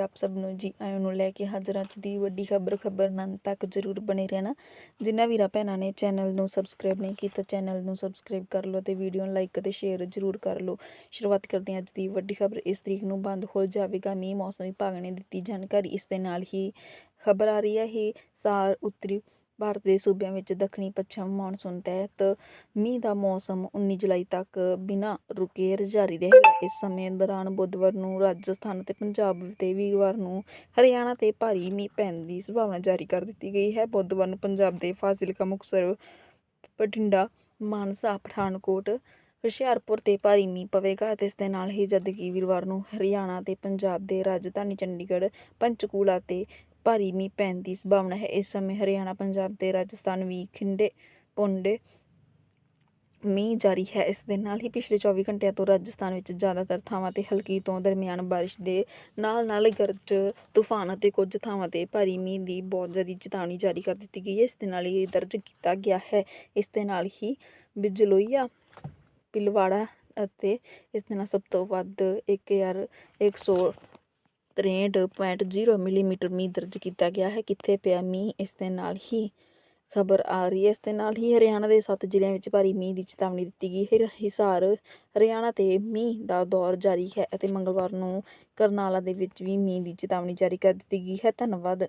ਆਪ ਸਭ ਨੂੰ ਜੀ ਆਇਆਂ ਨੂੰ ਲੈ ਕੇ ਹਾਜ਼ਰ ਅੱਜ ਦੀ ਵੱਡੀ ਖਬਰ ਖਬਰ ਨੰਨ ਤੱਕ ਜ਼ਰੂਰ ਬਣੇ ਰਹਿਣਾ। ਜਿਨ੍ਹਾਂ ਵੀਰਾਂ ਭੈਣਾਂ ਨੇ ਚੈਨਲ ਨੂੰ ਸਬਸਕ੍ਰਾਈਬ ਨਹੀਂ ਕੀਤਾ, ਚੈਨਲ ਨੂੰ ਸਬਸਕ੍ਰਾਈਬ ਕਰ ਲਓ ਤੇ ਵੀਡੀਓ ਨੂੰ ਲਾਈਕ ਅਤੇ ਸ਼ੇਅਰ ਜ਼ਰੂਰ ਕਰ ਲਓ। ਸ਼ੁਰੂਆਤ ਕਰਦੇ ਹਾਂ ਅੱਜ ਦੀ ਵੱਡੀ ਖਬਰ। ਇਸ ਤਰੀਕ ਨੂੰ ਬੰਦ ਹੋ ਜਾਵੇਗਾ। ਮੀਂਹ ਮੌਸਮ ਵਿਭਾਗ ਨੇ ਦਿੱਤੀ ਜਾਣਕਾਰੀ। ਇਸ ਦੇ ਨਾਲ ਹੀ ਖਬਰ ਆ ਰਹੀ ਹੈ। ਹੀ ਸਾਰ ਉੱਤਰੀ ਭਾਰਤ ਦੇ ਸੂਬਿਆਂ ਵਿੱਚ ਦੱਖਣੀ ਪੱਛਮ ਮੌਨਸੂਨ ਤਹਿਤ ਮੀਂਹ ਦਾ ਮੌਸਮ 19 ਜੁਲਾਈ ਤੱਕ ਬਿਨਾਂ ਰੁਕੇ ਜਾਰੀ ਰਹੇਗਾ। ਇਸ ਸਮੇਂ ਦੌਰਾਨ ਬੁੱਧਵਾਰ ਨੂੰ ਰਾਜਸਥਾਨ ਅਤੇ ਪੰਜਾਬ ਤੇ ਵੀਰਵਾਰ ਨੂੰ ਹਰਿਆਣਾ ਤੇ ਭਾਰੀ ਮੀਂਹ ਪੈਣ ਦੀ ਸੰਭਾਵਨਾ ਜਾਰੀ ਕਰ ਦਿੱਤੀ ਗਈ ਹੈ। ਬੁੱਧਵਾਰ ਨੂੰ ਪੰਜਾਬ ਦੇ ਫਾਜ਼ਿਲਕਾ, ਮੁਕਤਸਰ, ਬਠਿੰਡਾ, ਮਾਨਸਾ, ਪਠਾਨਕੋਟ, ਹੁਸ਼ਿਆਰਪੁਰ ਤੇ ਭਾਰੀ ਮੀਂਹ ਪਵੇਗਾ ਅਤੇ ਇਸ ਦੇ ਨਾਲ ਹੀ ਜਦਕਿ ਵੀਰਵਾਰ ਨੂੰ ਹਰਿਆਣਾ ਤੇ ਪੰਜਾਬ ਦੇ ਰਾਜਧਾਨੀ ਚੰਡੀਗੜ੍ਹ, ਪੰਚਕੂਲਾ ਤੇ ਭਾਰੀ ਮੀਂਹ ਪੈਣ ਦੀ ਸੰਭਾਵਨਾ ਹੈ। ਇਸ ਸਮੇਂ ਹਰਿਆਣਾ, ਪੰਜਾਬ ਤੇ ਰਾਜਸਥਾਨ ਵੀ ਖਿੰਡੇ ਪੌਂਡੇ ਮੀਂਹ ਜਾਰੀ ਹੈ। ਇਸ ਦੇ ਨਾਲ ਹੀ ਪਿਛਲੇ 24 ਘੰਟਿਆਂ ਤੋਂ ਰਾਜਸਥਾਨ ਵਿੱਚ ਜ਼ਿਆਦਾਤਰ ਥਾਵਾਂ ਤੇ ਹਲਕੀ ਤੋਂ ਦਰਮਿਆਨ ਬਾਰਿਸ਼ ਦੇ ਨਾਲ ਨਾਲ ਗਰਜ ਤੂਫਾਨ ਅਤੇ ਕੁਝ ਥਾਵਾਂ ਤੇ ਭਾਰੀ ਮੀਂਹ ਦੀ ਬਹੁਤ ਜ਼ਿਆਦਾ ਚੇਤਾਵਨੀ ਜਾਰੀ ਕਰ ਦਿੱਤੀ ਗਈ ਹੈ। ਇਸ ਦੇ ਨਾਲ ਹੀ ਇਹ ਦਰਜ ਕੀਤਾ ਗਿਆ ਹੈ। ਇਸ ਦੇ ਨਾਲ ਹੀ ਬਿਜਲੋਈਆ, ਪਿਲਵਾੜਾ ਅਤੇ ਇਸ ਦੇ ਨਾਲ ਸਭ ਤੋਂ ਵੱਧ 1100 63.0 ਮਿਲੀਮੀਟਰ ਮੀਂਹ ਦਰਜ ਕੀਤਾ ਗਿਆ ਹੈ। ਕਿੱਥੇ ਪਿਆ ਮੀਂਹ? ਇਸ ਦੇ ਨਾਲ ਹੀ ਖਬਰ ਆ ਰਹੀ ਹੈ। ਇਸ ਦੇ ਨਾਲ ਹੀ ਹਰਿਆਣਾ ਦੇ ਸੱਤ ਜ਼ਿਲ੍ਹਿਆਂ ਵਿੱਚ ਭਾਰੀ ਮੀਂਹ ਦੀ ਚੇਤਾਵਨੀ ਦਿੱਤੀ ਗਈ ਹੈ, ਹਿਸਾਰ, ਹਰਿਆਣਾ ਤੇ ਮੀਂਹ ਦਾ ਦੌਰ ਜਾਰੀ ਹੈ ਅਤੇ ਮੰਗਲਵਾਰ ਨੂੰ ਕਰਨਾਲਾ ਦੇ ਵਿੱਚ ਵੀ ਮੀਂਹ ਦੀ ਚੇਤਾਵਨੀ ਜਾਰੀ ਕਰ ਦਿੱਤੀ ਗਈ ਹੈ। ਧੰਨਵਾਦ।